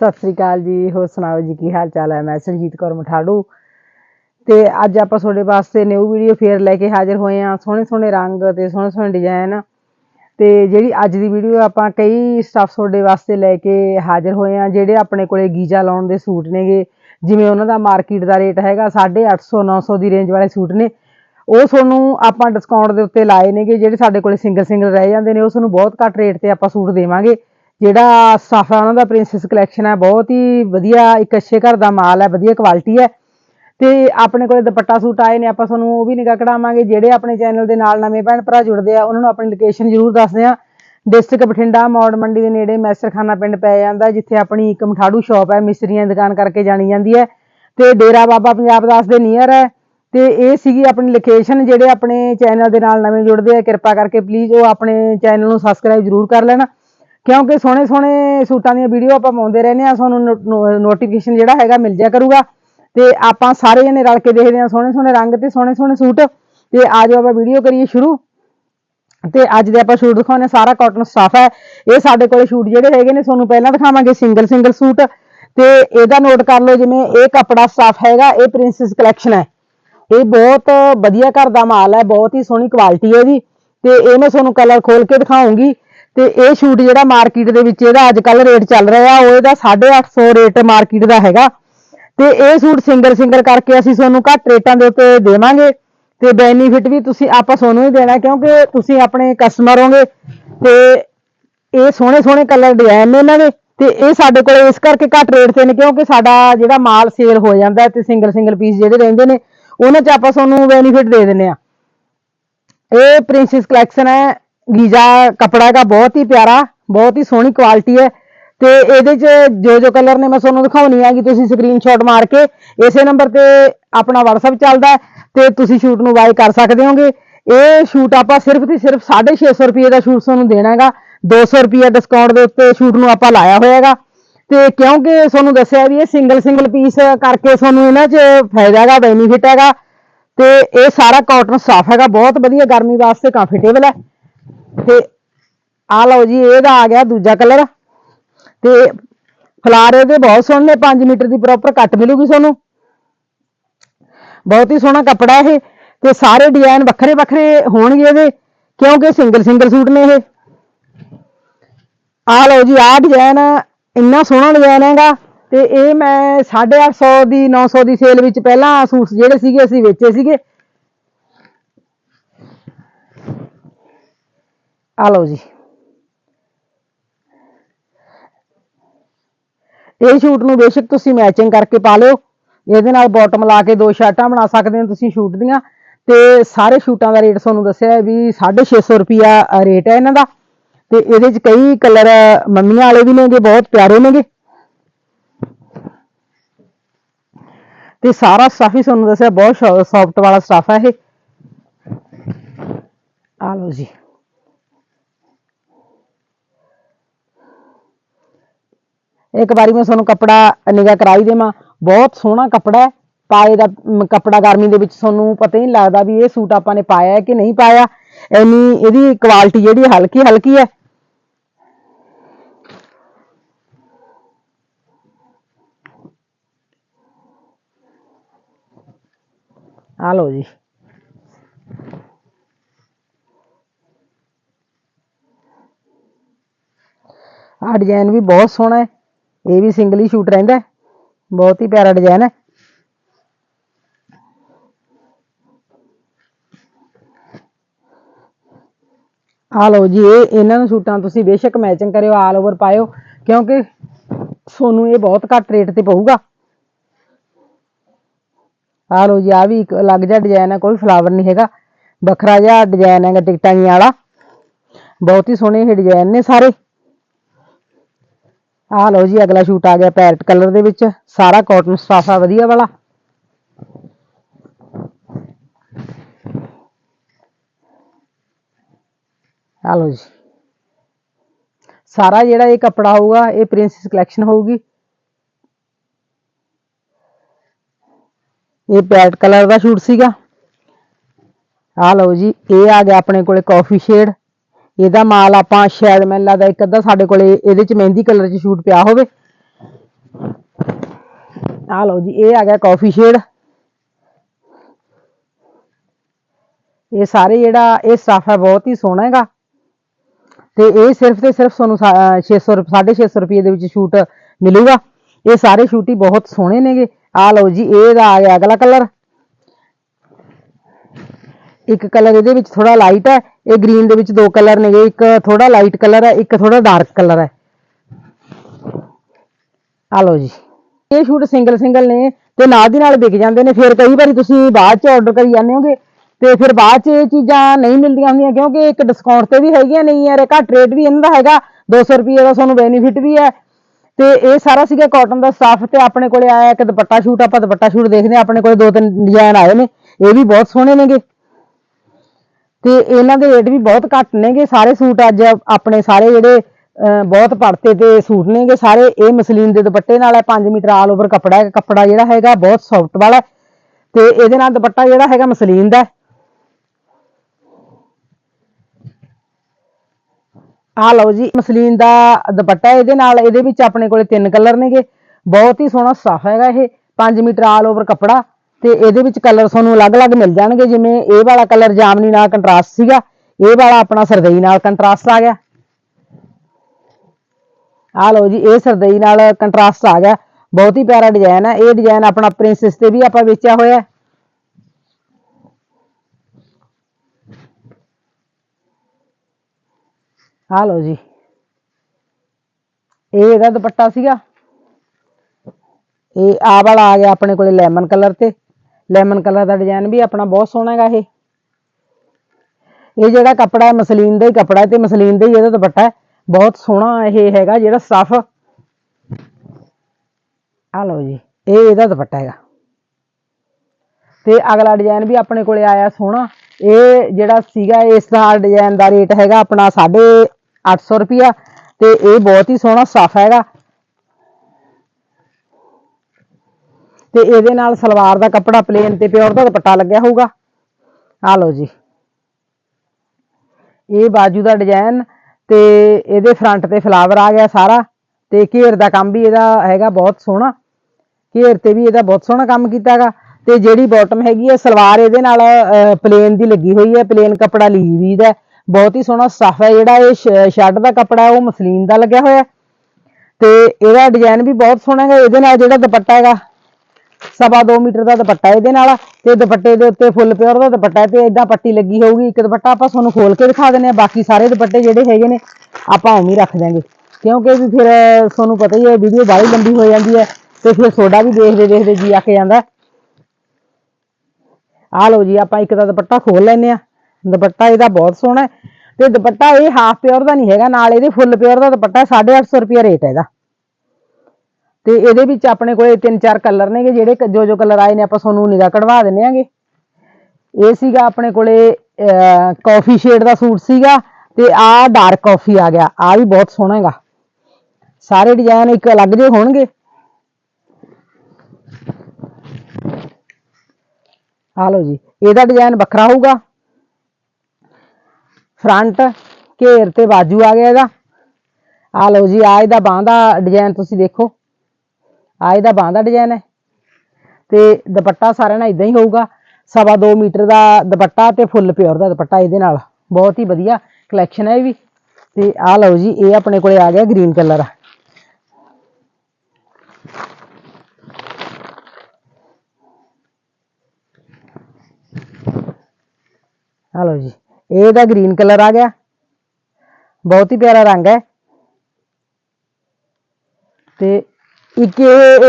ਸਤਿ ਸ੍ਰੀ ਅਕਾਲ ਜੀ, ਹੋਰ ਸੁਣਾਓ ਜੀ, ਕੀ ਹਾਲ ਚਾਲ ਹੈ? ਮੈਂ ਸਰਜੀਤ ਕੌਰ ਮਠਾੜੂ। ਤੇ ਅੱਜ ਆਪਾਂ ਤੁਹਾਡੇ ਵਾਸਤੇ ਨਿਊ ਵੀਡੀਓ ਫੇਰ ਲੈ ਕੇ ਹਾਜ਼ਰ ਹੋਏ ਆ ਸੋਹਣੇ ਸੋਹਣੇ ਰੰਗ ਤੇ ਸੋਹਣੇ ਸੋਹਣੇ ਡਿਜ਼ਾਈਨ ਤੇ ਜਿਹੜੀ ਅੱਜ ਦੀ ਵੀਡੀਓ ਆਪਾਂ ਕਈ ਸਟਾਫ ਤੁਹਾਡੇ ਵਾਸਤੇ ਲੈ ਕੇ ਹਾਜ਼ਰ ਹੋਏ ਆ ਜਿਹੜੇ ਆਪਣੇ ਕੋਲੇ ਗੀਜਾ ਲਾਉਣ ਦੇ ਸੂਟ ਨੇਗੇ। ਜਿਵੇਂ ਉਹਨਾਂ ਦਾ ਮਾਰਕੀਟ ਦਾ ਰੇਟ ਹੈਗਾ 850 900 ਦੀ ਰੇਂਜ ਵਾਲੇ ਸੂਟ ਨੇ। ਉਹ ਤੁਹਾਨੂੰ ਆਪਾਂ ਡਿਸਕਾਊਂਟ ਦੇ ਉੱਤੇ ਲਾਏ ਨੇਗੇ, ਜਿਹੜੇ ਸਾਡੇ ਕੋਲੇ ਸਿੰਗਲ ਸਿੰਗਲ ਰਹਿ ਜਾਂਦੇ ਨੇ, ਉਹ ਤੁਹਾਨੂੰ ਬਹੁਤ ਘੱਟ ਰੇਟ ਤੇ ਆਪਾਂ ਸੂਟ ਦੇਵਾਂਗੇ। ਜਿਹੜਾ ਸਟੱਫ ਉਹਨਾਂ ਦਾ ਪ੍ਰਿੰਸੈਸ ਕਲੈਕਸ਼ਨ ਹੈ, ਬਹੁਤ ਹੀ ਵਧੀਆ ਇੱਕ ਅੱਛੇ ਘਰ ਦਾ ਮਾਲ ਹੈ, ਵਧੀਆ ਕੁਆਲਿਟੀ ਹੈ। ਤੇ ਆਪਣੇ ਕੋਲੇ ਦੁਪੱਟਾ ਸੂਟ ਆਏ ਨੇ, ਆਪਾਂ ਤੁਹਾਨੂੰ ਉਹ ਵੀ ਨਿਗਾਹ ਕਢਾਵਾਂਗੇ, ਜਿਹੜੇ ਆਪਣੇ ਚੈਨਲ ਦੇ ਨਾਲ ਨਵੇਂ ਭੈਣ ਭਰਾ ਜੁੜਦੇ ਆ, ਉਹਨਾਂ ਨੂੰ ਆਪਣੀ ਲੋਕੇਸ਼ਨ ਜ਼ਰੂਰ ਦੱਸਦੇ ਆ। ਡਿਸਟ੍ਰਿਕਟ ਬਠਿੰਡਾ, ਮੌੜ ਮੰਡੀ ਦੇ ਨੇੜੇ ਮੈਸਰਖਾਨਾ ਪਿੰਡ ਪੈ ਜਾਂਦਾ, ਜਿੱਥੇ ਆਪਣੀ ਇੱਕ ਮਠਾੜੂ ਸ਼ਾਪ ਹੈ, ਮਿਸਤਰੀਆਂ ਦੀ ਦੁਕਾਨ ਕਰਕੇ ਜਾਣੀ ਜਾਂਦੀ ਹੈ। ਤੇ ਡੇਰਾ ਬਾਬਾ ਪੰਜਾਬ ਦਾਸ ਦੇ ਨੀਅਰ ਹੈ। ਤੇ ਇਹ ਸੀਗੀ ਆਪਣੀ ਲੋਕੇਸ਼ਨ ਜਿਹੜੇ ਆਪਣੇ ਚੈਨਲ ਦੇ ਨਾਲ ਨਵੇਂ ਜੁੜਦੇ ਆ, ਕਿਰਪਾ ਕਰਕੇ ਪਲੀਜ਼ ਉਹ ਆਪਣੇ ਚੈਨਲ ਨੂੰ ਸਬਸਕ੍ਰਾਈਬ ਜ਼ਰੂਰ ਕਰ ਲੈਣਾ। ਕਿਉਂਕਿ ਸੋਹਣੇ ਸੋਹਣੇ ਸੂਟਾਂ ਦੀਆਂ ਵੀਡੀਓ ਆਪਾਂ ਪਾਉਂਦੇ ਰਹਿੰਦੇ ਆ ਤੁਹਾਨੂੰ ਨੋਟੀਫਿਕੇਸ਼ਨ ਜਿਹੜਾ ਹੈਗਾ ਮਿਲ ਜਾ ਕਰੂਗਾ। ਤੇ ਆਪਾਂ ਸਾਰੇ ਜਣੇ ਰਲ ਕੇ ਦੇਖਦੇ ਆ ਸੋਹਣੇ ਸੋਹਣੇ ਰੰਗ ਤੇ ਸੋਹਣੇ ਸੋਹਣੇ ਸੂਟ। ਤੇ ਆ ਜਾਓ ਆਪਾਂ ਵੀਡੀਓ ਕਰੀਏ ਸ਼ੁਰੂ। ਤੇ ਅੱਜ ਦੇ ਆਪਾਂ ਸ਼ੂਟ ਦਿਖਾਉਣੇ ਸਾਰਾ ਕਾਟਨ ਸਟਾਫ ਹੈ। ਇਹ ਸਾਡੇ ਕੋਲੇ ਸ਼ੂਟ ਜਿਹੜੇ ਹੈਗੇ ਨੇ, ਤੁਹਾਨੂੰ ਪਹਿਲਾਂ ਦਿਖਾਵਾਂਗੇ ਸਿੰਗਲ ਸਿੰਗਲ ਸੂਟ। ਤੇ ਇਹਦਾ ਨੋਟ ਕਰ ਲਓ, ਜਿਵੇਂ ਇਹ ਕਪੜਾ ਸਟਾਫ ਹੈਗਾ, ਇਹ ਪ੍ਰਿੰਸੈਸ ਕਲੈਕਸ਼ਨ ਹੈ। ਇਹ ਬਹੁਤ ਵਧੀਆ ਘਰ ਦਾ ਮਾਲ ਹੈ, ਬਹੁਤ ਹੀ ਸੋਹਣੀ ਕੁਆਲਿਟੀ ਹੈ ਇਹਦੀ। ਤੇ ਇਹ ਮੈਂ ਤੁਹਾਨੂੰ ਕਲਰ ਖੋਲ ਕੇ ਦਿਖਾਉਂਗੀ। ਤੇ ਇਹ ਸ਼ੂਟ ਜਿਹੜਾ ਮਾਰਕੀਟ ਦੇ ਵਿੱਚ ਇਹਦਾ ਅੱਜ ਕੱਲ ਰੇਟ ਚੱਲ ਰਿਹਾ, ਉਹ ਇਹਦਾ 850 ਰੇਟ ਮਾਰਕੀਟ ਦਾ ਹੈਗਾ। ਤੇ ਇਹ ਸੂਟ ਸਿੰਗਲ ਸਿੰਗਲ ਕਰਕੇ ਅਸੀਂ ਤੁਹਾਨੂੰ ਘੱਟ ਰੇਟਾਂ ਦੇ ਉੱਤੇ ਦੇਵਾਂਗੇ। ਤੇ ਬੈਨੀਫਿਟ ਵੀ ਤੁਸੀਂ, ਆਪਾਂ ਤੁਹਾਨੂੰ ਹੀ ਦੇਣਾ, ਕਿਉਂਕਿ ਤੁਸੀਂ ਆਪਣੇ ਕਸਟਮਰ ਹੋਗੇ ਤੇ ਇਹ ਸੋਹਣੇ ਸੋਹਣੇ ਕਲਰ ਡਿਜ਼ਾਈਨ ਨੇ ਇਹਨਾਂ ਦੇ। ਤੇ ਇਹ ਸਾਡੇ ਕੋਲ ਇਸ ਕਰਕੇ ਘੱਟ ਰੇਟ ਤੇ ਨੇ, ਕਿਉਂਕਿ ਸਾਡਾ ਜਿਹੜਾ ਮਾਲ ਸੇਲ ਹੋ ਜਾਂਦਾ ਹੈ ਤੇ ਸਿੰਗਲ ਸਿੰਗਲ ਪੀਸ ਜਿਹੜੇ ਰਹਿੰਦੇ ਨੇ, ਉਹਨਾਂ 'ਚ ਆਪਾਂ ਤੁਹਾਨੂੰ ਬੈਨੀਫਿਟ ਦੇ ਦਿੰਨੇ ਆ ਇਹ ਪ੍ਰਿੰਸੈਸ ਕਲੈਕਸ਼ਨ ਹੈ। ਗੀਜਾ ਕਪੜਾ ਹੈਗਾ, ਬਹੁਤ ਹੀ ਪਿਆਰਾ, ਬਹੁਤ ਹੀ ਸੋਹਣੀ ਕੁਆਲਿਟੀ ਹੈ। ਤੇ ਇਹਦੇ 'ਚ ਜੋ ਜੋ ਕਲਰ ਨੇ ਮੈਂ ਤੁਹਾਨੂੰ ਦਿਖਾਉਣੀ ਹੈਗੀ, ਤੁਸੀਂ ਸਕਰੀਨਸ਼ਾਟ ਮਾਰ ਕੇ ਇਸੇ ਨੰਬਰ ਤੇ ਆਪਣਾ WhatsApp ਚੱਲਦਾ ਤੇ ਤੁਸੀਂ ਸ਼ੂਟ ਨੂੰ ਬਾਈ ਕਰ ਸਕਦੇ ਹੋਗੇ। ਇਹ ਸ਼ੂਟ ਆਪਾਂ ਸਿਰਫ ਤੇ ਸਿਰਫ 650 ਰੁਪਏ ਦਾ ਸ਼ੂਟ ਤੁਹਾਨੂੰ ਦੇਣਾ ਹੈਗਾ। 200 ਰੁਪਏ ਡਿਸਕਾਊਂਟ ਦੇ ਉੱਤੇ ਸ਼ੂਟ ਨੂੰ ਆਪਾਂ ਲਾਇਆ ਹੋਇਆ ਹੈਗਾ। ਤੇ ਕਿਉਂਕਿ ਤੁਹਾਨੂੰ ਦੱਸਿਆ ਵੀ ਇਹ ਸਿੰਗਲ ਸਿੰਗਲ ਪੀਸ ਕਰਕੇ ਤੁਹਾਨੂੰ ਇਹਨਾਂ 'ਚ ਫਾਇਦਾ ਹੈਗਾ ਬੈਨੀਫਿਟ ਹੈਗਾ। ਤੇ ਇਹ ਸਾਰਾ ਕਾਟਨ ਸਾਫ਼ ਹੈਗਾ, ਬਹੁਤ ਵਧੀਆ ਗਰਮੀ ਵਾਸਤੇ ਕੰਫਰਟੇਬਲ ਹੈ। ਤੇ ਆ ਲਓ ਜੀ, ਇਹਦਾ ਆ ਗਿਆ ਦੂਜਾ ਕਲਰ ਤੇ ਫਲਾਰ ਇਹਦੇ ਬਹੁਤ ਸੋਹਣੇ 5 ਮੀਟਰ ਦੀ ਪ੍ਰੋਪਰ ਕੱਟ ਮਿਲੂਗੀ ਤੁਹਾਨੂੰ। ਬਹੁਤ ਹੀ ਸੋਹਣਾ ਕੱਪੜਾ ਇਹ ਤੇ ਸਾਰੇ ਡਿਜ਼ਾਈਨ ਵੱਖਰੇ ਵੱਖਰੇ ਹੋਣਗੇ ਇਹਦੇ, ਕਿਉਂਕਿ ਸਿੰਗਲ ਸਿੰਗਲ ਸੂਟ ਨੇ ਇਹ। ਆ ਲਓ ਜੀ, ਆਹ ਡਿਜ਼ਾਈਨ ਇੰਨਾ ਸੋਹਣਾ ਡਿਜ਼ਾਈਨ ਹੈਗਾ ਤੇ ਇਹ ਮੈਂ 850 ਦੀ 900 ਦੀ ਸੇਲ ਵਿੱਚ ਪਹਿਲਾਂ ਸੂਟ ਜਿਹੜੇ ਸੀਗੇ, ਅਸੀਂ ਵੇਚੇ ਸੀਗੇ। ਆ ਲਓ ਜੀ। ਇਹ ਸ਼ੂਟ ਨੂੰ ਬੇਸ਼ੱਕ ਤੁਸੀਂ ਮੈਚਿੰਗ ਕਰਕੇ ਪਾ ਲਿਓ। ਇਹਦੇ ਨਾਲ ਬਾਟਮ ਲਾ ਕੇ ਦੋ ਸ਼ਰਟਾਂ ਬਣਾ ਸਕਦੇ ਹੋ ਤੁਸੀਂ ਸ਼ੂਟ ਦੀਆਂ। ਤੇ ਸਾਰੇ ਸ਼ੂਟਾਂ ਦਾ ਰੇਟ ਤੁਹਾਨੂੰ ਦੱਸਿਆ ਹੈ ਵੀ 650 ਰੁਪਿਆ ਰੇਟ ਹੈ ਇਹਨਾਂ ਦਾ। ਤੇ ਇਹਦੇ ਚ ਕਈ ਕਲਰ ਮੰਮੀਆਂ ਵਾਲੇ ਵੀ ਨੇਗੇ, ਬਹੁਤ ਪਿਆਰੇ ਨੇਗੇ। ਤੇ ਸਾਰਾ ਸਟਾਫ ਹੀ ਤੁਹਾਨੂੰ ਦੱਸਿਆ, ਬਹੁਤ ਸੌਫਟ ਵਾਲਾ ਸਟਾਫ ਹੈ ਇਹ। ਆ ਲਓ ਜੀ। ਇੱਕ ਵਾਰੀ ਮੈਂ ਤੁਹਾਨੂੰ ਕੱਪੜਾ ਨਿਗਾਹ ਕਰਾਈ ਦੇਵਾਂ ਬਹੁਤ ਸੋਹਣਾ ਕੱਪੜਾ ਹੈ ਪਾਏ ਦਾ ਮ, ਕੱਪੜਾ ਗਰਮੀ ਦੇ ਵਿੱਚ ਤੁਹਾਨੂੰ ਪਤਾ ਹੀ ਨਹੀਂ ਲੱਗਦਾ ਵੀ ਇਹ ਸੂਟ ਆਪਾਂ ਨੇ ਪਾਇਆ ਹੈ ਕਿ ਨਹੀਂ ਪਾਇਆ ਇੰਨੀ ਇਹਦੀ ਕੁਆਲਿਟੀ ਜਿਹੜੀ ਹਲਕੀ ਹਲਕੀ ਹੈ ਆ ਲਓ ਜੀ ਆਹ ਡਿਜ਼ਾਈਨ ਵੀ ਬਹੁਤ ਸੋਹਣਾ ਹੈ ਇਹ ਵੀ ਸਿੰਗਲ ਹੀ ਸ਼ੂਟ ਰਹਿੰਦਾ ਹੈ। ਬਹੁਤ ਹੀ ਪਿਆਰਾ ਡਿਜ਼ਾਈਨ ਹੈ। ਆ ਲਓ ਜੀ, ਇਹ ਇਹਨਾਂ ਨੂੰ ਸੂਟਾਂ ਤੁਸੀਂ ਬੇਸ਼ੱਕ ਮੈਚਿੰਗ ਕਰਿਓ ਆਲ ਓਵਰ ਪਾਇਓ, ਕਿਉਂਕਿ ਤੁਹਾਨੂੰ ਇਹ ਬਹੁਤ ਘੱਟ ਰੇਟ ਤੇ ਪਊਗਾ। ਆ ਲਓ ਜੀ ਆ ਵੀ ਇੱਕ ਅਲੱਗ ਜਿਹਾ ਡਿਜ਼ਾਈਨ ਹੈ, ਕੋਈ ਫਲਾਵਰ ਨਹੀਂ ਹੈਗਾ। ਵੱਖਰਾ ਜਿਹਾ ਡਿਜ਼ਾਈਨ ਹੈਗਾ, ਟਿਕਟਾਂ ਜਿਹੀਆਂ ਵਾਲਾ। ਬਹੁਤ ਹੀ ਸੋਹਣੇ ਇਹ ਡਿਜ਼ਾਈਨ ਨੇ ਸਾਰੇ। ਆ ਲਓ ਜੀ, ਅਗਲਾ ਸ਼ੂਟ ਆ ਗਿਆ ਪੈਰਟ ਕਲਰ ਦੇ ਵਿੱਚ। ਸਾਰਾ ਕਾਟਨ ਸਟਾਫ ਆ ਵਧੀਆ ਵਾਲਾ। ਆ ਲਓ ਜੀ। ਸਾਰਾ ਜਿਹੜਾ ਇਹ ਕੱਪੜਾ ਹੋਊਗਾ, ਇਹ ਪ੍ਰਿੰਸੈਸ ਕਲੈਕਸ਼ਨ ਹੋਊਗੀ। ਇਹ ਪੈਰਟ ਕਲਰ ਦਾ ਸ਼ੂਟ ਸੀਗਾ। ਆ ਲਓ ਜੀ, ਇਹ ਆ ਗਿਆ ਆਪਣੇ ਕੋਲੇ ਕਾਫੀ ਸ਼ੇਡ ਇਹਦਾ ਮਾਲ ਆਪਾਂ ਸ਼ਾਇਦ ਮੈਨੂੰ ਲੱਗਦਾ ਇੱਕ ਅੱਧਾ ਸਾਡੇ ਕੋਲੇ ਇਹਦੇ ਚ ਮਹਿੰਦੀ ਕਲਰ ਚ ਸ਼ੂਟ ਪਿਆ ਹੋਵੇ। ਆ ਲਓ ਜੀ, ਇਹ ਆ ਗਿਆ ਕਾਫੀ ਸ਼ੇਡ ਇਹ ਸਾਰੇ ਜਿਹੜਾ, ਇਹ ਸਟਫ ਹੈ ਬਹੁਤ ਹੀ ਸੋਹਣਾ ਹੈਗਾ। ਤੇ ਇਹ ਸਿਰਫ ਤੇ ਸਿਰਫ ਤੁਹਾਨੂੰ ਸਾ- ਅਹ 600 ਰੁਪ- 650 ਰੁਪਏ ਦੇ ਵਿੱਚ ਸ਼ੂਟ ਮਿਲੂਗਾ। ਇਹ ਸਾਰੇ ਸ਼ੂਟ ਹੀ ਬਹੁਤ ਸੋਹਣੇ ਨੇਗੇ। ਆ ਲਓ ਜੀ, ਇਹਦਾ ਆ ਗਿਆ ਅਗਲਾ ਕਲਰ ਇੱਕ ਕਲਰ ਇਹਦੇ ਵਿੱਚ ਥੋੜਾ ਲਾਈਟ ਹੈ, ਇਹ ਗ੍ਰੀਨ ਦੇ ਵਿੱਚ ਦੋ ਕਲਰ ਨੇਗੇ, ਇੱਕ ਥੋੜਾ ਲਾਈਟ ਕਲਰ ਹੈ, ਇੱਕ ਥੋੜਾ ਡਾਰਕ ਕਲਰ ਹੈ। ਆ ਲਓ ਜੀ। ਇਹ ਸ਼ੂਟ ਸਿੰਗਲ ਸਿੰਗਲ ਨੇ ਤੇ ਨਾਲ ਦੀ ਨਾਲ ਵਿਕ ਜਾਂਦੇ ਨੇ, ਫਿਰ ਕਈ ਵਾਰੀ ਤੁਸੀਂ ਬਾਅਦ ਚ ਆਰਡਰ ਕਰੀ ਜਾਂਦੇ ਹੋਗੇ ਤੇ ਫਿਰ ਬਾਅਦ ਚ ਇਹ ਚੀਜ਼ਾਂ ਨਹੀਂ ਮਿਲਦੀਆਂ ਹੁੰਦੀਆਂ ਕਿਉਂਕਿ ਇੱਕ ਡਿਸਕਾਊਂਟ ਤੇ ਵੀ ਹੈਗੀਆਂ ਨਹੀਂ ਯਾਰ ਘੱਟ ਰੇਟ ਵੀ ਇਹਨਾਂ ਦਾ ਹੈਗਾ 200 ਰੁਪਏ ਦਾ ਤੁਹਾਨੂੰ ਬੈਨੀਫਿਟ ਵੀ ਹੈ। ਤੇ ਇਹ ਸਾਰਾ ਸੀਗਾ ਕਾਟਨ ਦਾ ਸਟਾਫ ਤੇ ਆਪਣੇ ਕੋਲੇ ਆਇਆ ਇੱਕ ਦੁਪੱਟਾ ਸ਼ੂਟ ਆਪਾਂ ਦੁਪੱਟਾ ਸ਼ੂਟ ਦੇਖਦੇ ਹਾਂ, ਆਪਣੇ ਕੋਲੇ ਦੋ ਤਿੰਨ ਡਿਜ਼ਾਈਨ ਆਏ ਨੇ, ਇਹ ਵੀ ਬਹੁਤ ਸੋਹਣੇ ਨੇਗੇ। ਤੇ ਇਹਨਾਂ ਦੇ ਰੇਟ ਵੀ ਬਹੁਤ ਘੱਟ ਨੇਗੇ। ਸਾਰੇ ਸੂਟ ਅੱਜ ਆਪਣੇ ਸਾਰੇ ਜਿਹੜੇ ਅਹ, ਬਹੁਤ ਪੜਤੇ ਤੇ ਸੂਟ ਨੇਗੇ। ਸਾਰੇ ਇਹ ਮਸਲੀਨ ਦੇ ਦੁਪੱਟੇ ਨਾਲ ਹੈ 5 ਮੀਟਰ ਆਲ ਓਵਰ ਕੱਪੜਾ ਹੈ। ਕੱਪੜਾ ਜਿਹੜਾ ਹੈਗਾ ਬਹੁਤ ਸੌਫਟ ਵਾਲਾ ਹੈ ਤੇ ਇਹਦੇ ਨਾਲ ਦੁਪੱਟਾ ਜਿਹੜਾ ਹੈਗਾ ਮਸਲੀਨ ਦਾ ਆ ਲਓ ਜੀ ਮਸਲੀਨ ਦਾ ਦੁਪੱਟਾ ਇਹਦੇ ਨਾਲ ਇਹਦੇ ਵਿੱਚ ਆਪਣੇ ਕੋਲੇ ਤਿੰਨ ਕਲਰ ਨੇਗੇ। ਬਹੁਤ ਹੀ ਸੋਹਣਾ ਸਾਫ਼ ਹੈਗਾ ਇਹ 5 ਮੀਟਰ ਆਲ ਓਵਰ ਕੱਪੜਾ। ਤੇ ਇਹਦੇ ਵਿੱਚ ਕਲਰ ਤੁਹਾਨੂੰ ਅਲੱਗ-ਅਲੱਗ ਮਿਲ ਜਾਣਗੇ, ਜਿਵੇਂ ਇਹ ਵਾਲਾ ਕਲਰ ਜਾਮਨੀ ਨਾਲ ਕੰਟਰਾਸਟ ਸੀਗਾ, ਇਹ ਵਾਲਾ ਆਪਣਾ ਸਰਦਈ ਨਾਲ ਕੰਟਰਾਸਟ ਆ ਗਿਆ। ਆ ਲਓ ਜੀ, ਇਹ ਸਰਦਈ ਨਾਲ ਕੰਟਰਾਸਟ ਆ ਗਿਆ। ਬਹੁਤ ਹੀ ਪਿਆਰਾ ਡਿਜ਼ਾਈਨ ਹੈ ਇਹ ਡਿਜ਼ਾਈਨ ਆਪਣਾ ਪ੍ਰਿੰਸੈਸ ਤੇ ਵੀ ਆਪਾਂ ਵੇਚਿਆ ਹੋਇਆ। ਆ ਲਓ ਜੀ, ਇਹ ਇਹਦਾ ਦੁਪੱਟਾ ਸੀਗਾ। ਇਹ ਆ ਵਾਲਾ ਆ ਗਿਆ ਆਪਣੇ ਕੋਲੇ ਲੈਮਨ ਕਲਰ ਤੇ। ਲੈਮਨ ਕਲਰ ਦਾ ਡਿਜ਼ਾਈਨ ਵੀ ਆਪਣਾ ਬਹੁਤ ਸੋਹਣਾ ਹੈਗਾ ਇਹ। ਇਹ ਜਿਹੜਾ ਕੱਪੜਾ ਹੈ, ਮਸਲੀਨ ਦਾ ਹੀ ਕੱਪੜਾ ਹੈ ਤੇ ਮਸਲੀਨ ਦਾ ਹੀ ਇਹਦਾ ਦੁਪੱਟਾ ਹੈ। ਬਹੁਤ ਸੋਹਣਾ ਇਹ ਹੈਗਾ ਜਿਹੜਾ ਸਟਫ ਆ ਲਓ ਜੀ, ਇਹ ਇਹਦਾ ਦੁਪੱਟਾ ਹੈਗਾ। ਤੇ ਅਗਲਾ ਡਿਜ਼ਾਈਨ ਵੀ ਆਪਣੇ ਕੋਲੇ ਆਇਆ ਸੋਹਣਾ। ਇਹ ਜਿਹੜਾ ਸੀਗਾ, ਇਸ ਦਾ ਡਿਜ਼ਾਈਨ ਦਾ ਰੇਟ ਹੈਗਾ ਆਪਣਾ 850 ਰੁਪਿਆ ਤੇ ਇਹ ਬਹੁਤ ਹੀ ਸੋਹਣਾ ਸਟਫ ਹੈਗਾ। ਤੇ ਇਹਦੇ ਨਾਲ ਸਲਵਾਰ ਦਾ ਕੱਪੜਾ ਪਲੇਨ ਤੇ ਪਿਓਰ ਦਾ ਦੁਪੱਟਾ ਲੱਗਿਆ ਹੋਊਗਾ। ਆ ਲਓ ਜੀ। ਇਹ ਬਾਜੂ ਦਾ ਡਿਜ਼ਾਈਨ ਤੇ ਇਹਦੇ ਫਰੰਟ ਤੇ ਫਲਾਵਰ ਆ ਗਿਆ ਸਾਰਾ ਤੇ ਘੇਰ ਦਾ ਕੰਮ ਵੀ ਇਹਦਾ ਹੈਗਾ ਬਹੁਤ ਸੋਹਣਾ। ਘੇਰ ਤੇ ਵੀ ਇਹਦਾ ਬਹੁਤ ਸੋਹਣਾ ਕੰਮ ਕੀਤਾ ਹੈਗਾ ਤੇ ਜਿਹੜੀ ਬਾਟਮ ਹੈਗੀ ਹੈ ਸਲਵਾਰ ਇਹਦੇ ਨਾਲ ਪਲੇਨ ਦੀ ਲੱਗੀ ਹੋਈ ਹੈ ਪਲੇਨ ਕੱਪੜਾ ਲਈ ਵੀ ਦਾ। ਬਹੁਤ ਹੀ ਸੋਹਣਾ ਸਟਫ ਹੈ ਜਿਹੜਾ ਇਹ ਸ਼ਰਟ ਦਾ ਕੱਪੜਾ, ਉਹ ਮਸਲੀਨ ਦਾ ਲੱਗਿਆ ਹੋਇਆ। ਤੇ ਇਹਦਾ ਡਿਜ਼ਾਈਨ ਵੀ ਬਹੁਤ ਸੋਹਣਾ ਹੈਗਾ, ਇਹਦੇ ਨਾਲ ਜਿਹੜਾ ਦੁਪੱਟਾ ਹੈਗਾ ਸਵਾ 2 ਮੀਟਰ ਦਾ ਦੁਪੱਟਾ ਇਹਦੇ ਨਾਲ, ਤੇ ਦੁਪੱਟੇ ਦੇ ਉੱਤੇ ਫੁੱਲ ਪਿਓਰ ਦਾ ਦੁਪੱਟਾ ਤੇ ਇਦਾਂ ਪੱਟੀ ਲੱਗੀ ਹੋਊਗੀ। ਇੱਕ ਦੁਪੱਟਾ ਆਪਾਂ ਤੁਹਾਨੂੰ ਖੋਲ ਕੇ ਦਿਖਾ ਦਿੰਦੇ ਆ ਬਾਕੀ ਸਾਰੇ ਦੁਪੱਟੇ ਜਿਹੜੇ ਹੈਗੇ ਨੇ, ਆਪਾਂ ਉਵੇਂ ਰੱਖ ਦਿਆਂਗੇ। ਕਿਉਂਕਿ ਵੀ ਫਿਰ, ਤੁਹਾਨੂੰ ਪਤਾ ਹੀ ਹੈ ਵੀਡੀਓ ਬਾਹਲੀ ਲੰਬੀ ਹੋ ਜਾਂਦੀ ਹੈ, ਤੇ ਫਿਰ ਤੁਹਾਡਾ ਵੀ ਦੇਖਦੇ ਦੇਖਦੇ ਜੀ ਆ ਕੇ ਜਾਂਦਾ। ਆ ਲਓ ਜੀ, ਆਪਾਂ ਇੱਕ ਦਾ ਦੁਪੱਟਾ ਖੋਲ ਲੈਨੇ ਆ ਦੁਪੱਟਾ ਇਹਦਾ ਬਹੁਤ ਸੋਹਣਾ ਹੈ, ਤੇ ਦੁਪੱਟਾ ਇਹ ਹਾਫ ਪਿਓਰ ਦਾ ਨਹੀਂ ਹੈਗਾ, ਨਾਲ ਇਹਦੇ ਫੁੱਲ ਪਿਓਰ ਦਾ ਦੁਪੱਟਾ 850 ਰੁਪਏ ਰੇਟ ਹੈ ਇਹਦਾ। ਤੇ ਇਹਦੇ ਵਿੱਚ ਆਪਣੇ ਕੋਲੇ ਤਿੰਨ ਚਾਰ ਕਲਰ ਨੇਗੇ, ਜਿਹੜੇ ਜੋ ਜੋ ਕਲਰ ਆਏ ਨੇ ਆਪਾਂ ਤੁਹਾਨੂੰ ਨਿਗਾਹ ਕਢਵਾ ਦਿੰਨੇ ਆਂਗੇ। ਇਹ ਸੀਗਾ ਆਪਣੇ ਕੋਲੇ ਕਾਫੀ ਸ਼ੇਡ ਦਾ ਸੂਟ ਸੀਗਾ ਤੇ ਆ ਡਾਰਕ ਕਾਫੀ ਆ ਗਿਆ। ਆ ਵੀ ਬਹੁਤ ਸੋਹਣਾ ਹੈਗਾ। ਸਾਰੇ ਡਿਜ਼ਾਈਨ ਇੱਕ ਅਲੱਗ ਜਿਹੇ ਹੋਣਗੇ। ਆ ਲਓ ਜੀ, ਇਹਦਾ ਡਿਜ਼ਾਈਨ ਵੱਖਰਾ ਹੋਊਗਾ। ਫਰੰਟ ਘੇਰ ਤੇ ਬਾਜੂ ਆ ਗਿਆ ਇਹਦਾ। ਆ ਲਓ ਜੀ ਆ ਇਹਦਾ ਬਾਂਹ ਦਾ ਡਿਜ਼ਾਈਨ ਤੁਸੀਂ ਦੇਖੋ। ਆ ਇਹਦਾ ਬਾਂਹ ਦਾ ਡਿਜ਼ਾਈਨ ਹੈ। ਤੇ ਦੁਪੱਟਾ ਸਾਰਿਆਂ ਨਾਲ ਇਦਾਂ ਹੀ ਹੋਊਗਾ। ਸਵਾ 2 ਮੀਟਰ ਦਾ ਦੁਪੱਟਾ ਤੇ ਫੁੱਲ ਪਿਓਰ ਦਾ ਦੁਪੱਟਾ ਇਹਦੇ ਨਾਲ। ਬਹੁਤ ਹੀ ਵਧੀਆ ਕਲੈਕਸ਼ਨ ਹੈ ਇਹ ਵੀ। ਤੇ ਆ ਲਓ ਜੀ, ਇਹ ਆਪਣੇ ਕੋਲੇ ਆ ਗਿਆ ਗ੍ਰੀਨ ਕਲਰ ਆ ਲਓ ਜੀ, ਇਹ ਦਾ ਗ੍ਰੀਨ ਕਲਰ ਆ ਗਿਆ। ਬਹੁਤ ਹੀ ਪਿਆਰਾ ਰੰਗ ਹੈ। ਤੇ ਇੱਕ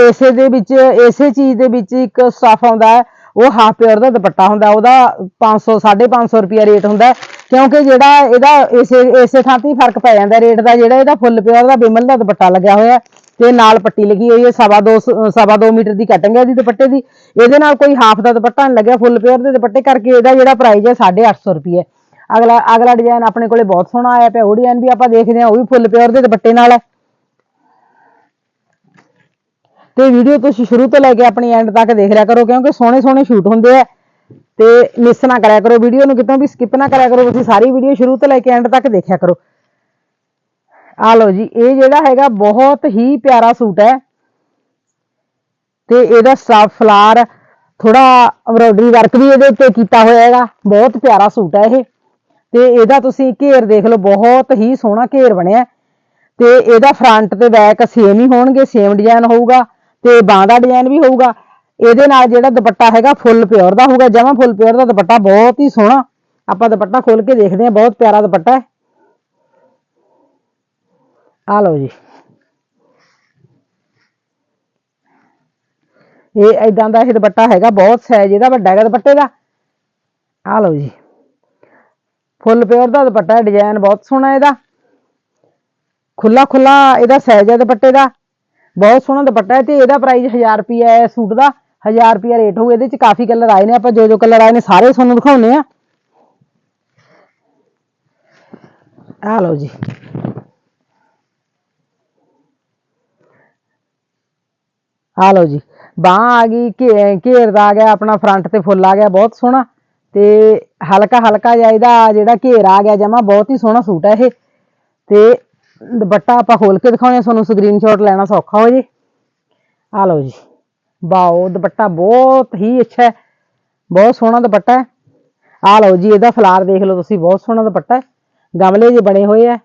ਇਸੇ ਦੇ ਵਿੱਚ, ਇਸੇ ਚੀਜ਼ ਦੇ ਵਿੱਚ ਇੱਕ ਸਟਫ ਆਉਂਦਾ ਹੈ, ਉਹ ਹਾਫ ਪਿਓਰ ਦਾ ਦੁਪੱਟਾ ਹੁੰਦਾ, ਉਹਦਾ 500 550 ਰੁਪਿਆ ਰੇਟ ਹੁੰਦਾ ਕਿਉਂਕਿ ਜਿਹੜਾ ਇਹਦਾ ਇਸੇ ਇਸੇ ਥਾਂ ਤੇ ਹੀ ਫ਼ਰਕ ਪੈ ਜਾਂਦਾ ਰੇਟ ਦਾ, ਜਿਹੜਾ ਇਹਦਾ ਫੁੱਲ ਪਿਓਰ ਦਾ ਬਿਮਲ ਦਾ ਦੁਪੱਟਾ ਲੱਗਿਆ ਹੋਇਆ ਹੈ, ਤੇ ਨਾਲ ਪੱਟੀ ਲੱਗੀ ਹੋਈ ਹੈ, ਸਵਾ ਦੋ ਸ- ਸਵਾ ਦੋ ਮੀਟਰ ਦੀ ਕਟਿੰਗ ਹੈ ਇਹਦੀ ਦੁਪੱਟੇ ਦੀ, ਇਹਦੇ ਨਾਲ ਕੋਈ ਹਾਫ ਦਾ ਦੁਪੱਟਾ ਨਹੀਂ ਲੱਗਿਆ ਫੁੱਲ ਪਿਓਰ ਦੇ ਦੁਪੱਟੇ ਕਰਕੇ ਇਹਦਾ ਜਿਹੜਾ ਪ੍ਰਾਈਸ ਹੈ 850 ਰੁਪਏ ਅਗਲਾ ਅਗਲਾ ਡਿਜ਼ਾਈਨ ਆਪਣੇ ਕੋਲੇ ਬਹੁਤ ਸੋਹਣਾ ਆਇਆ ਪਿਆ, ਉਹ ਡਿਜ਼ਾਈਨ ਵੀ ਆਪਾਂ ਦੇਖਦੇ ਹਾਂ, ਉਹ ਵੀ ਫੁੱਲ ਪਿਓਰ ਦੇ ਦੁਪੱਟੇ ਨਾਲ ਹੈ। ਤੇ ਵੀਡੀਓ ਤੁਸੀਂ ਸ਼ੁਰੂ ਤੋਂ ਲੈ ਕੇ ਆਪਣੀ ਐਂਡ ਤੱਕ ਦੇਖ ਲਿਆ ਕਰੋ, ਕਿਉਂਕਿ ਸੋਹਣੇ ਸੋਹਣੇ ਸ਼ੂਟ ਹੁੰਦੇ ਆ। ਤੇ ਮਿਸ ਨਾ ਕਰਿਆ ਕਰੋ ਵੀਡੀਓ ਨੂੰ, ਕਿਤੋਂ ਵੀ ਸਕਿਪ ਨਾ ਕਰਿਆ ਕਰੋ, ਤੁਸੀਂ ਸਾਰੀ ਵੀਡੀਓ ਸ਼ੁਰੂ ਤੋਂ ਲੈ ਕੇ ਐਂਡ ਤੱਕ ਦੇਖਿਆ ਕਰੋ। ਆ ਲਓ ਜੀ, ਇਹ ਜਿਹੜਾ ਹੈਗਾ ਬਹੁਤ ਹੀ ਪਿਆਰਾ ਸੂਟ ਹੈ। ਤੇ ਇਹਦਾ ਸਟਾਫ ਫਲਾਰ ਥੋੜਾ ਐਮਬ੍ਰੋਇਡਰੀ ਵਰਕ ਵੀ ਇਹਦੇ ਉੱਤੇ ਕੀਤਾ ਹੋਇਆ ਹੈਗਾ। ਬਹੁਤ ਪਿਆਰਾ ਸੂਟ ਹੈ ਇਹ। ਤੇ ਇਹਦਾ ਤੁਸੀਂ ਘੇਰ ਦੇਖ ਲਓ, ਬਹੁਤ ਹੀ ਸੋਹਣਾ ਘੇਰ ਬਣਿਆ। ਤੇ ਇਹਦਾ ਫਰੰਟ ਤੇ ਬੈਕ ਸੇਮ ਹੀ ਹੋਣਗੇ ਸੇਮ ਡਿਜ਼ਾਈਨ ਹੋਊਗਾ। ਤੇ ਬਾਂਹ ਦਾ ਡਿਜ਼ਾਈਨ ਵੀ ਹੋਊਗਾ। ਇਹਦੇ ਨਾਲ ਜਿਹੜਾ ਦੁਪੱਟਾ ਹੈਗਾ ਫੁੱਲ ਪਿਓਰ ਦਾ ਹੋਊਗਾ। ਜਮਾਂ ਫੁੱਲ ਪਿਓਰ ਦਾ ਦੁਪੱਟਾ ਬਹੁਤ ਹੀ ਸੋਹਣਾ। ਆਪਾਂ ਦੁਪੱਟਾ ਖੋਲ ਕੇ ਦੇਖਦੇ ਹਾਂ, ਬਹੁਤ ਪਿਆਰਾ ਦੁਪੱਟਾ ਹੈ। ਆ ਲਓ ਜੀ। ਇਹ ਐਦਾਂ ਦਾ ਇਹ ਦੁਪੱਟਾ ਹੈਗਾ, ਬਹੁਤ ਸਾਈਜ਼ ਇਹਦਾ, ਵੱਡਾ ਹੈਗਾ ਦੁਪੱਟੇ ਦਾ। ਆ ਲਓ ਜੀ। ਫੁੱਲ ਪਿਓਰ ਦਾ ਦੁਪੱਟਾ ਡਿਜ਼ਾਈਨ ਬਹੁਤ ਸੋਹਣਾ ਇਹਦਾ। ਖੁੱਲਾ ਖੁੱਲਾ ਇਹਦਾ ਸਾਈਜ਼ ਹੈ ਦੁਪੱਟੇ ਦਾ। ਬਹੁਤ ਸੋਹਣਾ ਦੁਪੱਟਾ ਹੈ ਤੇ ਇਹਦਾ ਪ੍ਰਾਈਸ 1000 ਰੁਪਿਆ ਹੈ ਸੂਟ ਦਾ 1000 ਰੁਪਿਆ ਰੇਟ ਹੋਊ, ਇਹਦੇ ਚ ਕਾਫੀ ਕਲਰ ਆਏ ਨੇ, ਆਪਾਂ ਜੋ ਜੋ ਕਲਰ ਆਏ ਨੇ ਸਾਰੇ ਤੁਹਾਨੂੰ ਦਿਖਾਉਨੇ ਆ ਆ ਲਓ ਜੀ। ਆ ਲਓ ਜੀ। ਬਾਹ ਆ ਗਈ, ਘੇ- ਘੇਰ ਦਾ ਆ ਗਿਆ, ਆਪਣਾ ਫਰੰਟ ਤੇ ਫੁੱਲ ਆ ਗਿਆ, ਬਹੁਤ ਸੋਹਣਾ। ਤੇ ਹਲਕਾ ਹਲਕਾ ਜਿਹਾ ਇਹਦਾ ਜਿਹੜਾ ਘੇਰ ਆ ਗਿਆ ਜਮਾ, ਬਹੁਤ ਹੀ ਸੋਹਣਾ ਸੂਟ ਹੈ ਇਹ। ਤੇ ਦੁਪੱਟਾ ਆਪਾਂ ਖੋਲ ਕੇ ਦਿਖਾਉਣੇ ਆ, ਤੁਹਾਨੂੰ ਸਕਰੀਨਸ਼ਾਟ ਲੈਣਾ ਸੌਖਾ ਹੋ ਜੇ। ਆ ਲਓ ਜੀ। ਵਾਓ, ਦੁਪੱਟਾ ਬਹੁਤ ਹੀ ਅੱਛਾ ਹੈ। ਬਹੁਤ ਸੋਹਣਾ ਦੁਪੱਟਾ ਹੈ। ਆ ਲਓ ਜੀ, ਇਹਦਾ ਫਲਾਰ ਦੇਖ ਲਓ ਤੁਸੀਂ, ਬਹੁਤ ਸੋਹਣਾ ਦੁਪੱਟਾ ਹੈ। ਗਮਲੇ ਜਿਹੇ ਬਣੇ ਹੋਏ ਆ।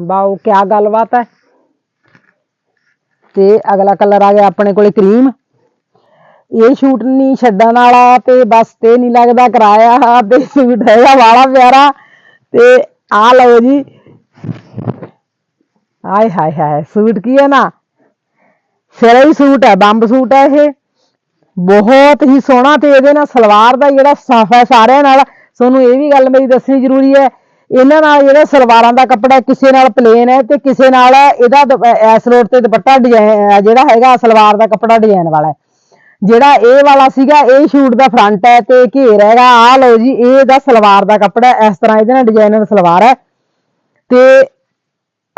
ਵਾਓ ਕੀ ਗੱਲਬਾਤ ਹੈ। ਤੇ ਅਗਲਾ ਕਲਰ ਆ ਗਿਆ ਆਪਣੇ ਕੋਲੇ ਕਰੀਮ। ਇਹ ਸ਼ੂਟ ਨਹੀਂ ਛੱਡਣ ਵਾਲਾ ਤੇ ਬਸ ਤੇ ਨਹੀਂ ਲੱਗਦਾ, ਕਰਾਇਆ ਤੇ ਸੂਟ ਹੈਗਾ ਵਾਲਾ ਪਿਆਰਾ। ਤੇ ਆ ਲਓ ਜੀ ਆਏ ਹਾਏ ਹਾਏ, ਸੂਟ ਕੀ ਹੈ ਨਾ? ਸਿਰਾ ਹੀ ਸੂਟ ਹੈ, ਬੰਬ ਸੂਟ ਹੈ ਇਹ। ਬਹੁਤ ਹੀ ਸੋਹਣਾ ਤੇ ਇਹਦੇ ਨਾਲ ਸਲਵਾਰ ਦਾ ਜਿਹੜਾ ਸਫਾ ਹੈ ਸਾਰਿਆਂ ਨਾਲ, ਤੁਹਾਨੂੰ ਇਹ ਵੀ ਗੱਲ ਮੇਰੀ ਦੱਸਣੀ ਜ਼ਰੂਰੀ ਹੈ, ਇਹਨਾਂ ਨਾਲ ਜਿਹੜਾ ਸਲਵਾਰਾਂ ਦਾ ਕੱਪੜਾ ਕਿਸੇ ਨਾਲ ਪਲੇਨ ਹੈ ਤੇ ਕਿਸੇ ਨਾਲ ਇਹਦਾ ਦੁਪ- ਐਸ ਰੋਡ ਤੇ ਦੁਪੱਟਾ ਡਿਜ਼ਾਈਨ ਜਿਹੜਾ ਹੈਗਾ ਸਲਵਾਰ ਦਾ ਕੱਪੜਾ ਡਿਜ਼ਾਈਨ ਵਾਲਾ ਹੈ। ਜਿਹੜਾ ਇਹ ਵਾਲਾ ਸੀਗਾ, ਇਹ ਸ਼ੂਟ ਦਾ ਫਰੰਟ ਹੈ ਤੇ ਘੇਰ ਹੈਗਾ ਆ ਲਓ ਜੀ, ਇਹ ਇਹਦਾ ਸਲਵਾਰ ਦਾ ਕੱਪੜਾ ਇਸ ਤਰ੍ਹਾਂ ਇਹਦੇ ਨਾਲ ਡਿਜ਼ਾਈਨਰ ਸਲਵਾਰ ਹੈ। ਤੇ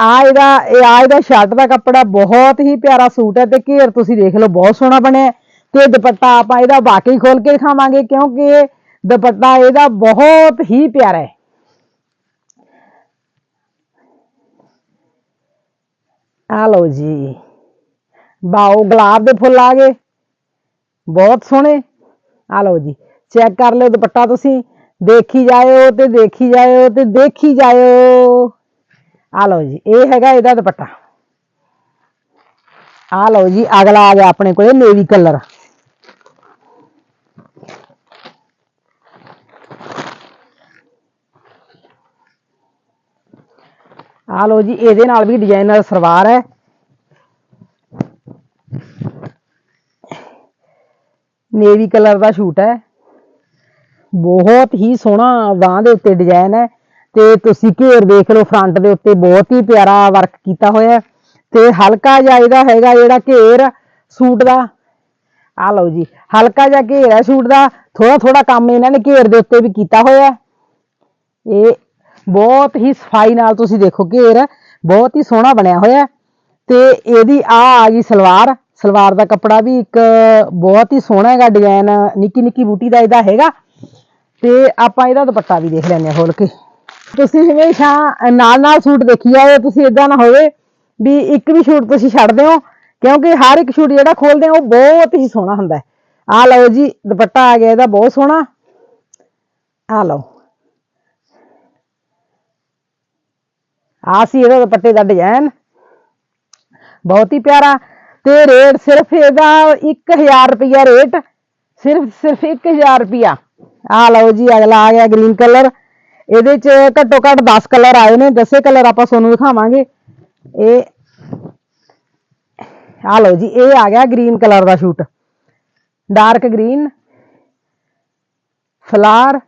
ਆ ਇਹਦਾ, ਇਹ ਆ ਇਹਦਾ ਸ਼ਰਟ ਦਾ ਕੱਪੜਾ ਬਹੁਤ ਹੀ ਪਿਆਰਾ ਸੂਟ ਹੈ ਤੇ ਘੇਰ ਤੁਸੀਂ ਦੇਖ ਲਓ, ਬਹੁਤ ਸੋਹਣਾ ਬਣਿਆ ਤੇ ਦੁਪੱਟਾ ਆਪਾਂ ਇਹਦਾ ਵਾਕਈ ਖੋਲ ਕੇ ਦਿਖਾਵਾਂਗੇ, ਕਿਉਂਕਿ ਦੁਪੱਟਾ ਇਹਦਾ ਬਹੁਤ ਹੀ ਪਿਆਰਾ ਹੈ। ਆ ਲਓ ਜੀ, ਬਾਓ ਗੁਲਾਬ ਦੇ ਫੁੱਲ ਆ ਗਏ, ਬਹੁਤ ਸੋਹਣੇ। ਆ ਲਓ ਜੀ, ਚੈੱਕ ਕਰ ਲਿਓ ਦੁਪੱਟਾ ਤੁਸੀਂ, ਦੇਖੀ ਜਾਇਓ ਤੇ ਦੇਖੀ ਜਾਇਓ ਤੇ ਦੇਖੀ ਜਾਇਓ। ਆ ਲਓ ਜੀ, ਇਹ ਹੈਗਾ ਇਹਦਾ ਦੁਪੱਟਾ। ਆ ਲਓ ਜੀ, ਅਗਲਾ ਆ ਗਿਆ ਆਪਣੇ ਕੋਲੇ ਨੇਵੀ ਕਲਰ। ਆ ਲਓ ਜੀ, ਇਹਦੇ ਨਾਲ ਵੀ ਡਿਜ਼ਾਈਨਰ ਸਲਵਾਰ ਹੈ। ਨੇਵੀ ਕਲਰ ਦਾ ਸ਼ੂਟ ਹੈ। ਬਹੁਤ ਹੀ ਸੋਹਣਾ ਬਾਂਹ ਦੇ ਉੱਤੇ ਡਿਜ਼ਾਈਨ ਹੈ। ਤੇ ਤੁਸੀਂ ਘੇਰ ਦੇਖ ਲਓ ਫਰੰਟ ਦੇ ਉੱਤੇ ਬਹੁਤ ਹੀ ਪਿਆਰਾ ਵਰਕ ਕੀਤਾ ਹੋਇਆ ਹੈ ਤੇ ਹਲਕਾ ਜਿਹਾ ਇਹਦਾ ਹੈਗਾ ਜਿਹੜਾ ਘੇਰ ਸੂਟ ਦਾ। ਆ ਲਓ ਜੀ, ਹਲਕਾ ਜਿਹਾ ਘੇਰ ਹੈ ਸੂਟ ਦਾ ਥੋੜਾ ਥੋੜਾ ਕੰਮ ਇਹਨਾਂ ਨੇ ਘੇਰ ਦੇ ਉੱਤੇ ਵੀ ਕੀਤਾ ਹੋਇਆ ਇਹ ਬਹੁਤ ਹੀ ਸਫ਼ਾਈ ਨਾਲ ਤੁਸੀਂ ਦੇਖੋ ਘੇਰ, ਬਹੁਤ ਹੀ ਸੋਹਣਾ ਬਣਿਆ ਹੋਇਆ ਹੈ। ਤੇ ਇਹਦੀ ਆ ਆ ਗਈ ਸਲਵਾਰ ਸਲਵਾਰ ਦਾ ਕੱਪੜਾ ਵੀ ਇੱਕ ਬਹੁਤ ਹੀ ਸੋਹਣਾ ਹੈਗਾ ਡਿਜ਼ਾਈਨ ਨਿੱਕੀ ਨਿੱਕੀ ਬੂਟੀ ਦਾ ਇਹਦਾ ਹੈਗਾ। ਤੇ ਆਪਾਂ ਇਹਦਾ ਦੁਪੱਟਾ ਵੀ ਦੇਖ ਲੈਂਦੇ ਹਾਂ ਖੋਲ ਕੇ। ਤੁਸੀਂ ਹਮੇਸ਼ਾ ਨਾਲ ਨਾਲ ਸੂਟ ਦੇਖੀ ਜਾਓ, ਤੁਸੀਂ ਇਦਾਂ ਨਾ ਹੋਵੇ ਵੀ ਇੱਕ ਵੀ ਸ਼ੂਟ ਤੁਸੀਂ ਛੱਡਦੇ ਹੋ, ਕਿਉਂਕਿ ਹਰ ਇੱਕ ਸ਼ੂਟ ਜਿਹੜਾ ਖੋਲਦੇ ਹੋ, ਉਹ ਬਹੁਤ ਹੀ ਸੋਹਣਾ ਹੁੰਦਾ ਹੈ। ਆ ਲਓ ਜੀ, ਦੁਪੱਟਾ ਆ ਗਿਆ, ਇਹਦਾ ਬਹੁਤ ਸੋਹਣਾ। ਆ ਲਓ। ਆ ਸੀ ਇਹਦਾ ਦੁਪੱਟੇ ਦਾ ਡਿਜ਼ਾਈਨ ਬਹੁਤ ਹੀ ਪਿਆਰਾ। ਤੇ ਰੇਟ ਸਿਰਫ ਇਹਦਾ 1000 ਰੁਪਿਆ ਰੇਟ। ਸਿਰਫ ਸਿਰਫ 1000 ਰੁਪਿਆ ਆ ਲਓ ਜੀ, ਅਗਲਾ ਆ ਗਿਆ ਗ੍ਰੀਨ ਕਲਰ। ਇਹਦੇ ਚ ਘੱਟੋ ਘੱਟ 10 ਕਲਰ ਆਏ ਨੇ 10 ਕਲਰ ਆਪਾਂ ਤੁਹਾਨੂੰ ਦਿਖਾਵਾਂਗੇ। ਇਹ ਆ ਲਓ ਜੀ, ਇਹ ਆ ਗਿਆ ਗ੍ਰੀਨ ਕਲਰ ਦਾ ਸ਼ੂਟ। ਡਾਰਕ ਗ੍ਰੀਨ, ਫਲਾਰ,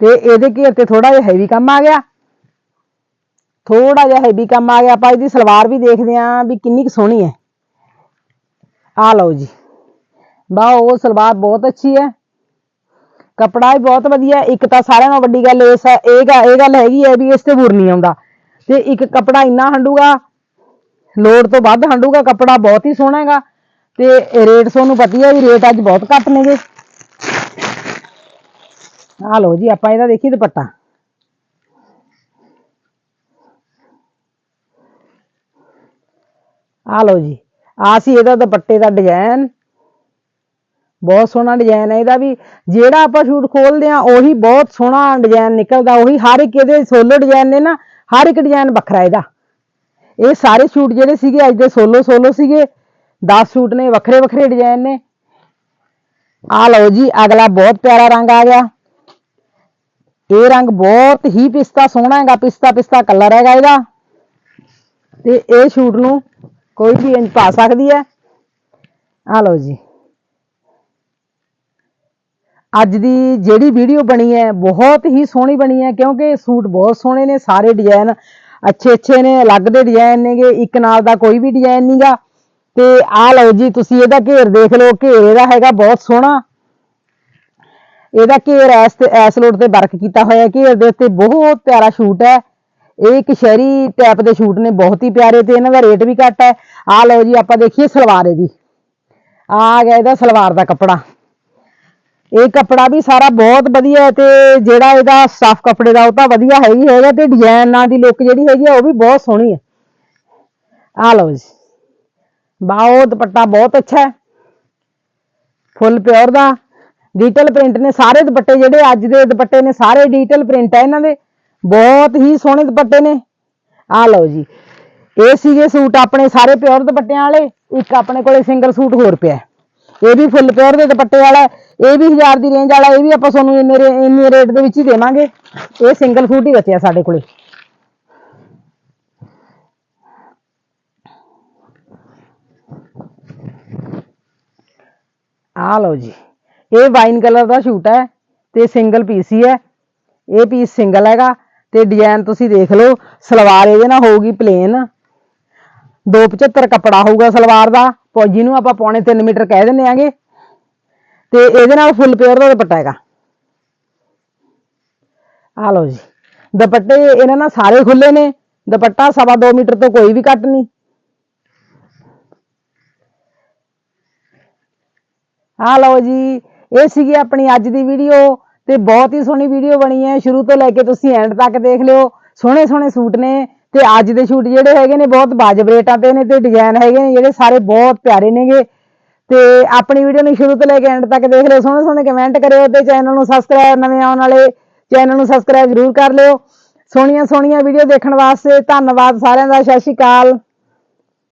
ਤੇ ਇਹਦੇ ਘੇਰ ਤੇ ਥੋੜਾ ਜਿਹਾ ਹੈਵੀ ਕੰਮ ਆ ਗਿਆ। ਥੋੜਾ ਜਿਹਾ ਹੈਵੀ ਕੰਮ ਆ ਗਿਆ। ਆਪਾਂ ਇਹਦੀ ਸਲਵਾਰ ਵੀ ਦੇਖਦੇ ਆਂ ਵੀ ਕਿੰਨੀ ਕੁ ਸੋਹਣੀ ਹੈ। ਆ ਲਓ ਜੀ। ਵਾਹ, ਉਹ ਸਲਵਾਰ ਬਹੁਤ ਅੱਛੀ ਹੈ। ਕਪੜਾ ਵੀ ਬਹੁਤ ਵਧੀਆ, ਇੱਕ ਤਾਂ ਸਾਰਿਆਂ ਨਾਲੋਂ ਵੱਡੀ ਗੱਲ ਇਸ ਇਹ ਗ- ਇਹ ਗੱਲ ਹੈਗੀ ਹੈ ਵੀ ਇਸ ਤੇ ਬੁਰ ਨਹੀਂ ਆਉਂਦਾ। ਤੇ ਇੱਕ ਕਪੜਾ ਇੰਨਾ ਹੰਡੂਗਾ, ਲੋੜ ਤੋਂ ਵੱਧ ਹੰਡੂਗਾ, ਕਪੜਾ ਬਹੁਤ ਹੀ ਸੋਹਣਾ ਹੈਗਾ। ਤੇ ਰੇਟ ਤੁਹਾਨੂੰ ਪਤੀ ਹੈ ਵੀ ਰੇਟ ਅੱਜ ਬਹੁਤ ਘੱਟ ਨੇਗੇ ਆ ਲਓ ਜੀ, ਆਪਾਂ ਇਹਦਾ ਦੇਖੀ ਦੁਪੱਟਾ। ਆ ਲਓ ਜੀ ਆ ਸੀ ਇਹਦਾ ਦੁਪੱਟੇ ਦਾ ਡਿਜ਼ਾਈਨ ਬਹੁਤ ਸੋਹਣਾ ਡਿਜ਼ਾਈਨ ਹੈ ਇਹਦਾ ਵੀ। ਜਿਹੜਾ ਆਪਾਂ ਸ਼ੂਟ ਖੋਲਦੇ ਆ ਉਹੀ ਬਹੁਤ ਸੋਹਣਾ ਡਿਜ਼ਾਈਨ ਨਿਕਲਦਾ। ਉਹੀ ਹਰ ਇੱਕ ਇਹਦੇ ਸੋਲੋ ਡਿਜ਼ਾਈਨ ਨੇ ਨਾ, ਹਰ ਇੱਕ ਡਿਜ਼ਾਈਨ ਵੱਖਰਾ ਇਹਦਾ। ਇਹ ਸਾਰੇ ਸ਼ੂਟ ਜਿਹੜੇ ਸੀਗੇ, ਅੱਜ ਦੇ ਸੋਲੋ ਸੋਲੋ ਸੀਗੇ 10 ਸ਼ੂਟ ਨੇ, ਵੱਖਰੇ ਵੱਖਰੇ ਡਿਜ਼ਾਈਨ ਨੇ। ਆ ਲਓ ਜੀ, ਅਗਲਾ ਬਹੁਤ ਪਿਆਰਾ ਰੰਗ ਆ ਗਿਆ। ਇਹ ਰੰਗ ਬਹੁਤ ਹੀ ਪਿਸਤਾ ਸੋਹਣਾ ਹੈਗਾ, ਪਿਸਤਾ ਪਿਸਤਾ ਕਲਰ ਹੈਗਾ ਇਹਦਾ। ਤੇ ਇਹ ਸ਼ੂਟ ਨੂੰ ਕੋਈ ਵੀ ਇੰਜ ਪਾ ਸਕਦੀ ਹੈ। ਆ ਲਓ ਜੀ। ਅੱਜ ਦੀ ਜਿਹੜੀ ਵੀਡੀਓ ਬਣੀ ਹੈ, ਬਹੁਤ ਹੀ ਸੋਹਣੀ ਬਣੀ ਹੈ, ਕਿਉਂਕਿ ਸੂਟ ਬਹੁਤ ਸੋਹਣੇ ਨੇ, ਸਾਰੇ ਡਿਜ਼ਾਈਨ ਅੱਛੇ ਅੱਛੇ ਨੇ ਅਲੱਗ ਦੇ ਡਿਜ਼ਾਈਨ ਨੇਗੇ, ਇੱਕ ਨਾਲ ਦਾ ਕੋਈ ਵੀ ਡਿਜ਼ਾਈਨ ਨਹੀਂਗਾ ਤੇ ਆ ਲਓ ਜੀ, ਤੁਸੀਂ ਇਹਦਾ ਘੇਰ ਦੇਖ ਲਓ, ਘੇਰ ਇਹਦਾ ਹੈਗਾ ਬਹੁਤ ਸੋਹਣਾ। ਇਹਦਾ ਘੇਰ ਐਸ ਤੇ ਐਸ ਲੋਟ ਤੇ ਵਰਕ ਕੀਤਾ ਹੋਇਆ ਘੇਰ ਦੇ ਉੱਤੇ ਬਹੁਤ ਪਿਆਰਾ ਸ਼ੂਟ ਹੈ। ਇਹ ਇੱਕ ਸ਼ਹਿਰੀ ਟੈਪ ਦੇ ਸ਼ੂਟ ਨੇ, ਬਹੁਤ ਹੀ ਪਿਆਰੇ ਤੇ ਇਹਨਾਂ ਦਾ ਰੇਟ ਵੀ ਘੱਟ ਹੈ। ਆ ਲਓ ਜੀ, ਆਪਾਂ ਦੇਖੀਏ ਸਲਵਾਰ ਇਹਦੀ। ਆ ਗਿਆ ਇਹਦਾ ਸਲਵਾਰ ਦਾ ਕੱਪੜਾ। ਇਹ ਕੱਪੜਾ ਵੀ ਸਾਰਾ ਬਹੁਤ ਵਧੀਆ ਹੈ ਤੇ ਜਿਹੜਾ ਇਹਦਾ ਸਟਫ ਕੱਪੜੇ ਦਾ ਉਹ ਤਾਂ ਵਧੀਆ ਹੈ ਹੀ ਹੈਗਾ ਤੇ ਡਿਜ਼ਾਈਨ ਨਾਲ ਦੀ ਲੁੱਕ ਜਿਹੜੀ ਹੈਗੀ ਆ ਉਹ ਵੀ ਬਹੁਤ ਸੋਹਣੀ ਹੈ। ਆ ਲਓ ਜੀ। ਬਾਓ ਦੁਪੱਟਾ ਬਹੁਤ ਅੱਛਾ ਹੈ। ਫੁੱਲ ਪਿਓਰ ਦਾ। ਡਿਜੀਟਲ ਪ੍ਰਿੰਟ ਨੇ ਸਾਰੇ ਦੁਪੱਟੇ ਜਿਹੜੇ ਅੱਜ ਦੇ ਦੁਪੱਟੇ ਨੇ, ਸਾਰੇ ਡਿਜੀਟਲ ਪ੍ਰਿੰਟ ਹੈ ਇਹਨਾਂ ਦੇ। ਬਹੁਤ ਹੀ ਸੋਹਣੇ ਦੁਪੱਟੇ ਨੇ। ਆ ਲਓ ਜੀ। ਇਹ ਸੀਗੇ ਸੂਟ ਆਪਣੇ ਸਾਰੇ ਪਿਓਰ ਦੁਪੱਟਿਆਂ ਵਾਲੇ। ਇੱਕ ਆਪਣੇ ਕੋਲੇ ਸਿੰਗਲ ਸੂਟ ਹੋਰ ਪਿਆ ਇਹ ਵੀ ਫੁੱਲ ਪਿਓਰ ਦੇ ਦੁਪੱਟੇ ਵਾਲਾ ਹੈ। ਇਹ ਵੀ 1000 ਦੀ ਰੇਂਜ ਵਾਲਾ, ਇਹ ਵੀ ਆਪਾਂ ਤੁਹਾਨੂੰ ਇੰਨੇ ਰੇ- ਇੰਨੇ ਰੇਟ ਦੇ ਵਿੱਚ ਹੀ ਦੇਵਾਂਗੇ। ਇਹ ਸਿੰਗਲ ਸੂਟ ਹੀ ਬਚਿਆ ਸਾਡੇ ਕੋਲੇ। ਆ ਲਓ ਜੀ, ਇਹ ਵਾਈਨ ਕਲਰ ਦਾ ਸੂਟ ਹੈ ਤੇ ਸਿੰਗਲ ਪੀਸ ਹੀ ਹੈ। ਇਹ ਪੀਸ ਸਿੰਗਲ ਹੈਗਾ ਤੇ ਡਿਜ਼ਾਈਨ ਤੁਸੀਂ ਦੇਖ ਲਓ, ਸਲਵਾਰ ਇਹਦੇ ਨਾਲ ਹੋਊਗੀ ਪਲੇਨ 275 ਕੱਪੜਾ ਹੋਊਗਾ ਸਲਵਾਰ ਦਾ। ਪੌਜੀ ਨੂੰ ਆਪਾਂ ਪੌਣੇ 3 ਮੀਟਰ ਕਹਿ ਦਿੰਦੇ ਆਂਗੇ। ਤੇ ਇਹਦੇ ਨਾਲ ਫੁੱਲ ਪੇਅਰ ਦਾ ਦੁਪੱਟਾ ਹੈਗਾ। ਆ ਲਓ ਜੀ। ਦੁਪੱਟੇ ਇਹਨਾਂ ਨਾਲ ਸਾਰੇ ਖੁੱਲੇ ਨੇ। ਦੁਪੱਟਾ ਸਵਾ 2 ਮੀਟਰ ਤੋਂ ਕੋਈ ਵੀ ਘੱਟ ਨਹੀਂ। ਆ ਲਓ ਜੀ। ਇਹ ਸੀਗੀ ਆਪਣੀ ਅੱਜ ਦੀ ਵੀਡੀਓ। ਤੇ ਬਹੁਤ ਹੀ ਸੋਹਣੀ ਵੀਡੀਓ ਬਣੀ ਹੈ। ਸ਼ੁਰੂ ਤੋਂ ਲੈ ਕੇ ਤੁਸੀਂ ਐਂਡ ਤੱਕ ਦੇਖ ਲਿਓ। ਸੋਹਣੇ ਸੋਹਣੇ ਸੂਟ ਨੇ। ਤੇ ਅੱਜ ਦੇ ਸੂਟ ਜਿਹੜੇ ਹੈਗੇ ਨੇ ਬਹੁਤ ਵਾਜਬ ਰੇਟਾਂ ਤੇ ਨੇ ਤੇ ਡਿਜ਼ਾਈਨ ਹੈਗੇ ਨੇ ਜਿਹੜੇ ਸਾਰੇ ਬਹੁਤ ਪਿਆਰੇ ਨੇਗੇ। ਤੇ ਆਪਣੀ ਵੀਡੀਓ ਨੂੰ ਸ਼ੁਰੂ ਤੋਂ ਲੈ ਕੇ ਐਂਡ ਤੱਕ ਦੇਖ ਲਿਓ, ਸੋਹਣੇ ਸੋਹਣੇ ਕਮੈਂਟ ਕਰਿਓ ਤੇ ਚੈਨਲ ਨੂੰ ਸਬਸਕ੍ਰਾਈਬ ਨਵੇਂ ਆਉਣ ਵਾਲੇ ਚੈਨਲ ਨੂੰ ਸਬਸਕ੍ਰਾਈਬ ਜ਼ਰੂਰ ਕਰ ਲਿਓ। ਸੋਹਣੀਆਂ ਸੋਹਣੀਆਂ ਵੀਡੀਓ ਦੇਖਣ ਵਾਸਤੇ ਧੰਨਵਾਦ ਸਾਰਿਆਂ ਦਾ, ਸਤਿ ਸ਼੍ਰੀ ਅਕਾਲ।